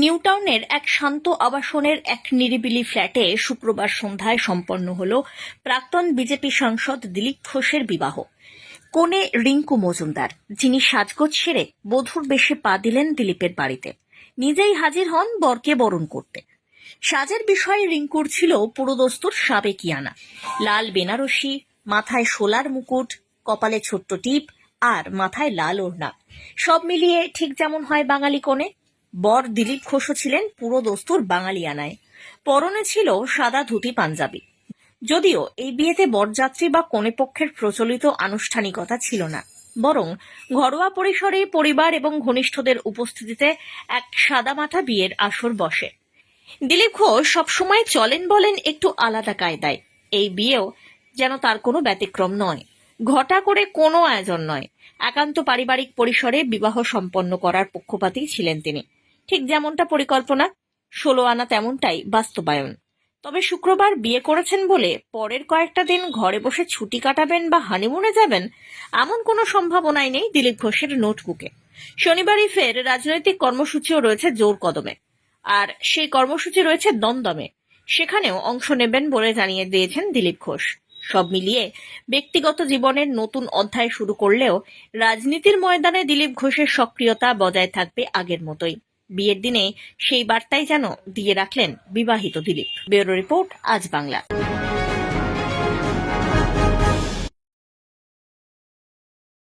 নিউটাউনের এক শান্ত আবাসনের এক নিরিবিলি ফ্ল্যাটে শুক্রবার সন্ধ্যায় সম্পন্ন হল প্রাক্তন বিজেপি সাংসদ দিলীপ ঘোষের বিবাহ। কোণে রিঙ্কু মজুমদার, যিনি সাজগোজ সেরে বধূর বেশে পা দিলেন দিলীপের বাড়িতে। নিজেই হাজির হন বরকে বরণ করতে। সাজের বিষয়ে রিঙ্কুর ছিল পুরোদস্তুর সাবেকিয়ানা। লাল বেনারসি, মাথায় শোলার মুকুট, কপালে ছোট্ট টিপ আর মাথায় লাল ওড়না। সব মিলিয়ে ঠিক যেমন হয় বাঙালি কোণে বর দিলীপ ঘোষও ছিলেন পুরো দস্তুর বাঙালিয়ানায়। পরনে ছিল সাদা ধুতি পাঞ্জাবি। যদিও এই বিয়েতে বরযাত্রী বা কনে পক্ষের প্রচলিত আনুষ্ঠানিকতা ছিল না। বরং ঘরোয়া পরিসরে পরিবার এবং ঘনিষ্ঠদের উপস্থিতিতে এক সাদামাটা বিয়ের আসর বসে। দিলীপ ঘোষ সবসময় চলেন বলেন একটু আলাদা কায়দায়। এই বিয়েও যেন তার কোনো ব্যতিক্রম নয়। ঘটা করে কোনো আয়োজন নয়। একান্ত পারিবারিক পরিসরে বিবাহ সম্পন্ন করার পক্ষপাতী ছিলেন তিনি। ঠিক যেমনটা পরিকল্পনা, ষোলো আনা তেমনটাই বাস্তবায়ন। তবে শুক্রবার বিয়ে করেছেন বলে পরের কয়েকটা দিন ঘরে বসে ছুটি কাটাবেন বা হানিমুনে যাবেন, এমন কোনো সম্ভাবনাই নেই দিলীপ ঘোষের নোটবুকে। শনিবারই ফের রাজনৈতিক কর্মসূচিও রয়েছে জোর কদমে। আর সেই কর্মসূচি রয়েছে দমদমে। সেখানেও অংশ নেবেন বলে জানিয়ে দিয়েছেন দিলীপ ঘোষ। সব মিলিয়ে ব্যক্তিগত জীবনের নতুন অধ্যায় শুরু করলেও রাজনীতির ময়দানে দিলীপ ঘোষের সক্রিয়তা বজায় থাকবে আগের মতোই। বিয়ের দিনে সেই বার্তাই যেন দিয়ে রাখলেন বিবাহিত দিলীপ। ব্যুরো রিপোর্ট আজ বাংলা।